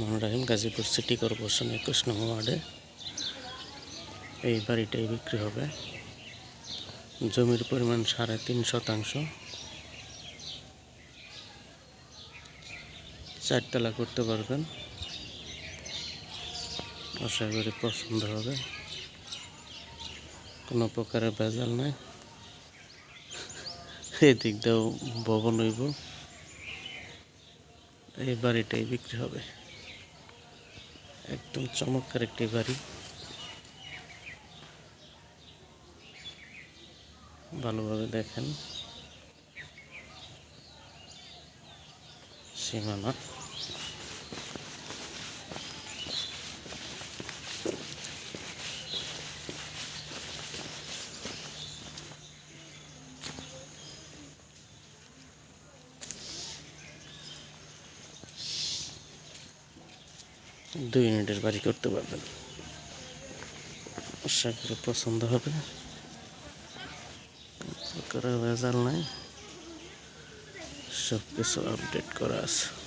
Rahman Rahim, Gazipur city corporation একুশ নম্বর ওয়ার্ডে। এই বাড়িটাই বিক্রি হবে। জমির পরিমাণ সাড়ে তিন শতাংশ। চারতলা করতে পারবেন। আশা করি পছন্দ হবে। কোনো প্রকারের ভেজাল নাই। এদিক দিয়েও ভবন হইব। এই বাড়িটাই বিক্রি হবে। একদম চমৎকার একটি বাড়ি ভালোভাবে দেখেন। সীমানা। দুই ইউনিটের বাড়ি করতে পারবেন। আশা করি পছন্দ হবে প্রকারের ভেজাল নাই। সব কিছু আপডেট করা আছে।